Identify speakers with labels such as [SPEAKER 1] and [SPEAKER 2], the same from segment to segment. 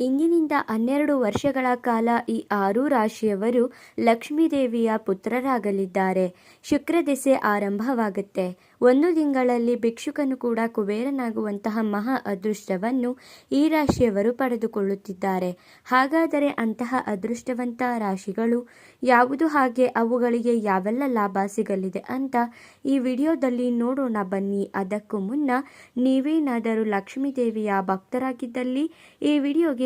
[SPEAKER 1] ಇಂದಿನಿಂದ ಹನ್ನೆರಡು ವರ್ಷಗಳ ಕಾಲ ಈ ಆರು ರಾಶಿಯವರು ಲಕ್ಷ್ಮೀದೇವಿಯ ಪುತ್ರರಾಗಲಿದ್ದಾರೆ. ಶುಕ್ರ ದೆಸೆ ಆರಂಭವಾಗುತ್ತೆ. ಒಂದು ತಿಂಗಳಲ್ಲಿ ಭಿಕ್ಷುಕನು ಕೂಡ ಕುಬೇರನಾಗುವಂತಹ ಮಹಾ ಅದೃಷ್ಟವನ್ನು ಈ ರಾಶಿಯವರು ಪಡೆದುಕೊಳ್ಳುತ್ತಿದ್ದಾರೆ. ಹಾಗಾದರೆ ಅಂತಹ ಅದೃಷ್ಟವಂತ ರಾಶಿಗಳು ಯಾವುದು? ಹಾಗೆ ಅವುಗಳಿಗೆ ಯಾವೆಲ್ಲ ಲಾಭ ಸಿಗಲಿದೆ ಅಂತ ಈ ವಿಡಿಯೋದಲ್ಲಿ ನೋಡೋಣ ಬನ್ನಿ. ಅದಕ್ಕೂ ಮುನ್ನ ನೀವೇನಾದರೂ ಲಕ್ಷ್ಮೀದೇವಿಯ ಭಕ್ತರಾಗಿದ್ದಲ್ಲಿ ಈ ವಿಡಿಯೋಗೆ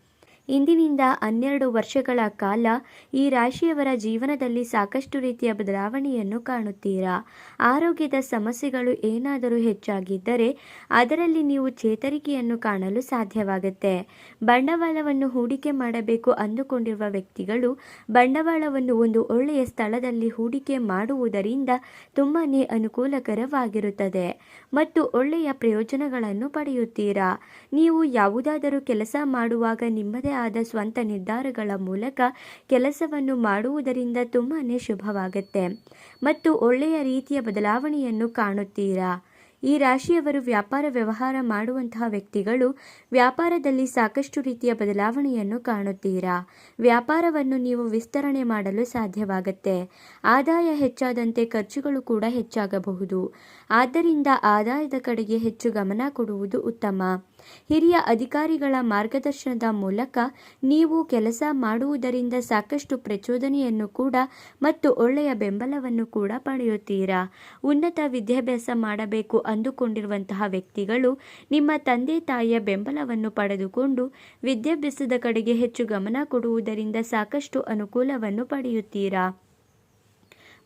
[SPEAKER 1] ಇಂದಿನಿಂದ ಹನ್ನೆರಡು ವರ್ಷಗಳ ಕಾಲ ಈ ರಾಶಿಯವರ ಜೀವನದಲ್ಲಿ ಸಾಕಷ್ಟು ರೀತಿಯ ಬದಲಾವಣೆಯನ್ನು ಕಾಣುತ್ತೀರಾ? ಆರೋಗ್ಯದ ಸಮಸ್ಯೆಗಳು ಏನಾದರೂ ಹೆಚ್ಚಾಗಿದ್ದರೆ ಅದರಲ್ಲಿ ನೀವು ಚೇತರಿಕೆಯನ್ನು ಕಾಣಲು ಸಾಧ್ಯವಾಗುತ್ತೆ. ಬಂಡವಾಳವನ್ನು ಹೂಡಿಕೆ ಮಾಡಬೇಕು ಅಂದುಕೊಂಡಿರುವ ವ್ಯಕ್ತಿಗಳು ಬಂಡವಾಳವನ್ನು ಒಂದು ಒಳ್ಳೆಯ ಸ್ಥಳದಲ್ಲಿ ಹೂಡಿಕೆ ಮಾಡುವುದರಿಂದ ತುಂಬಾ ಅನುಕೂಲಕರವಾಗಿರುತ್ತದೆ ಮತ್ತು ಒಳ್ಳೆಯ ಪ್ರಯೋಜನಗಳನ್ನು ಪಡೆಯುತ್ತೀರಾ? ನೀವು ಯಾವುದಾದರೂ ಕೆಲಸ ಮಾಡುವಾಗ ನಿಮ್ಮದೇ ಆದ ಸ್ವಂತ ನಿರ್ಧಾರಗಳ ಮೂಲಕ ಕೆಲಸವನ್ನು ಮಾಡುವುದರಿಂದ ತುಂಬಾ ಶುಭವಾಗುತ್ತೆ. ಮತ್ತು ಒಳ್ಳೆಯ ರೀತಿಯ ಬದಲಾವಣೆಯನ್ನು ಕಾಣುತ್ತೀರಾ? ಈ ರಾಶಿಯವರು ವ್ಯಾಪಾರ ವ್ಯವಹಾರ ಮಾಡುವಂತಹ ವ್ಯಕ್ತಿಗಳು ವ್ಯಾಪಾರದಲ್ಲಿ ಸಾಕಷ್ಟು ರೀತಿಯ ಬದಲಾವಣೆಯನ್ನು ಕಾಣುತ್ತೀರಾ? ವ್ಯಾಪಾರವನ್ನು ನೀವು ವಿಸ್ತರಣೆ ಮಾಡಲು ಸಾಧ್ಯವಾಗುತ್ತೆ. ಆದಾಯ ಹೆಚ್ಚಾದಂತೆ ಖರ್ಚುಗಳು ಕೂಡ ಹೆಚ್ಚಾಗಬಹುದು. ಆದ್ದರಿಂದ ಆದಾಯದ ಕಡೆಗೆ ಹೆಚ್ಚು ಗಮನ ಕೊಡುವುದು ಉತ್ತಮ. ಹಿರಿಯ ಅಧಿಕಾರಿಗಳ ಮಾರ್ಗದರ್ಶನದ ಮೂಲಕ ನೀವು ಕೆಲಸ ಮಾಡುವುದರಿಂದ ಸಾಕಷ್ಟು ಪ್ರಚೋದನೆಯನ್ನು ಕೂಡ ಮತ್ತು ಒಳ್ಳೆಯ ಬೆಂಬಲವನ್ನು ಕೂಡ ಪಡೆಯುತ್ತೀರಾ? ಉನ್ನತ ವಿದ್ಯಾಭ್ಯಾಸ ಮಾಡಬೇಕು ಅಂದುಕೊಂಡಿರುವಂತಹ ವ್ಯಕ್ತಿಗಳು ನಿಮ್ಮ ತಂದೆ ತಾಯಿಯ ಬೆಂಬಲವನ್ನು ಪಡೆದುಕೊಂಡು ವಿದ್ಯಾಭ್ಯಾಸದ ಕಡೆಗೆ ಹೆಚ್ಚು ಗಮನ ಕೊಡುವುದರಿಂದ ಸಾಕಷ್ಟು ಅನುಕೂಲವನ್ನು ಪಡೆಯುತ್ತೀರಾ?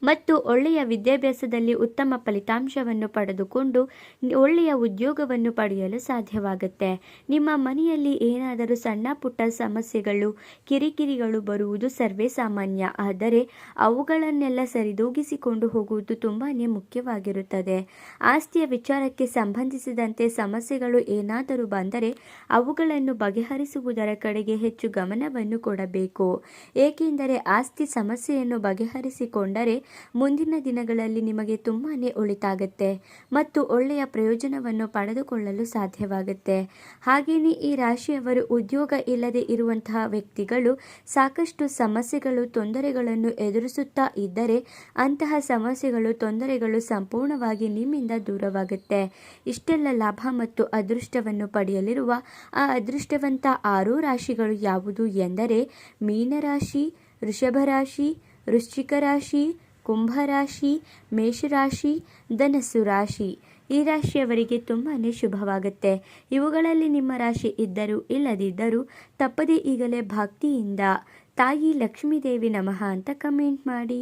[SPEAKER 1] ಮತ್ತು ಒಳ್ಳೆಯ ವಿದ್ಯಾಭ್ಯಾಸದಲ್ಲಿ ಉತ್ತಮ ಫಲಿತಾಂಶವನ್ನು ಪಡೆದುಕೊಂಡು ಒಳ್ಳೆಯ ಉದ್ಯೋಗವನ್ನು ಪಡೆಯಲು ಸಾಧ್ಯವಾಗುತ್ತೆ. ನಿಮ್ಮ ಮನೆಯಲ್ಲಿ ಏನಾದರೂ ಸಣ್ಣ ಪುಟ್ಟ ಸಮಸ್ಯೆಗಳು, ಕಿರಿಕಿರಿಗಳು ಬರುವುದು ಸರ್ವೇ ಸಾಮಾನ್ಯ. ಆದರೆ ಅವುಗಳನ್ನೆಲ್ಲ ಸರಿದೂಗಿಸಿಕೊಂಡು ಹೋಗುವುದು ತುಂಬಾ ಮುಖ್ಯವಾಗಿರುತ್ತದೆ. ಆಸ್ತಿಯ ವಿಚಾರಕ್ಕೆ ಸಂಬಂಧಿಸಿದಂತೆ ಸಮಸ್ಯೆಗಳು ಏನಾದರೂ ಬಂದರೆ ಅವುಗಳನ್ನು ಬಗೆಹರಿಸುವುದರ ಕಡೆಗೆ ಹೆಚ್ಚು ಗಮನವನ್ನು ಕೊಡಬೇಕು. ಏಕೆಂದರೆ ಆಸ್ತಿ ಸಮಸ್ಯೆಯನ್ನು ಬಗೆಹರಿಸಿಕೊಂಡರೆ ಮುಂದಿನ ದಿನಗಳಲ್ಲಿ ನಿಮಗೆ ತುಂಬಾ ಒಳಿತಾಗುತ್ತೆ ಮತ್ತು ಒಳ್ಳೆಯ ಪ್ರಯೋಜನವನ್ನು ಪಡೆದುಕೊಳ್ಳಲು ಸಾಧ್ಯವಾಗುತ್ತೆ. ಹಾಗೆಯೇ ಈ ರಾಶಿಯವರು ಉದ್ಯೋಗ ಇಲ್ಲದೆ ಇರುವಂತಹ ವ್ಯಕ್ತಿಗಳು ಸಾಕಷ್ಟು ಸಮಸ್ಯೆಗಳು, ತೊಂದರೆಗಳನ್ನು ಎದುರಿಸುತ್ತಾ ಇದ್ದರೆ ಅಂತಹ ಸಮಸ್ಯೆಗಳು, ತೊಂದರೆಗಳು ಸಂಪೂರ್ಣವಾಗಿ ನಿಮ್ಮಿಂದ ದೂರವಾಗುತ್ತೆ. ಇಷ್ಟೆಲ್ಲ ಲಾಭ ಮತ್ತು ಅದೃಷ್ಟವನ್ನು ಪಡೆಯಲಿರುವ ಆ ಅದೃಷ್ಟವಂತ ಆರು ರಾಶಿಗಳು ಯಾವುದು ಎಂದರೆ ಮೀನರಾಶಿ ವೃಷಭ ರಾಶಿ ವೃಶ್ಚಿಕ ರಾಶಿ ಕುಂಭರಾಶಿ, ಮೇಷರಾಶಿ, ಧನಸ್ಸು ರಾಶಿ. ಈ ರಾಶಿಯವರಿಗೆ ತುಂಬಾ ಶುಭವಾಗುತ್ತೆ. ಇವುಗಳಲ್ಲಿ ನಿಮ್ಮ ರಾಶಿ ಇದ್ದರೂ ಇಲ್ಲದಿದ್ದರೂ ತಪ್ಪದೇ ಈಗಲೇ ಭಕ್ತಿಯಿಂದ ತಾಯಿ ಲಕ್ಷ್ಮೀದೇವಿ ನಮಃ ಅಂತ ಕಮೆಂಟ್ ಮಾಡಿ.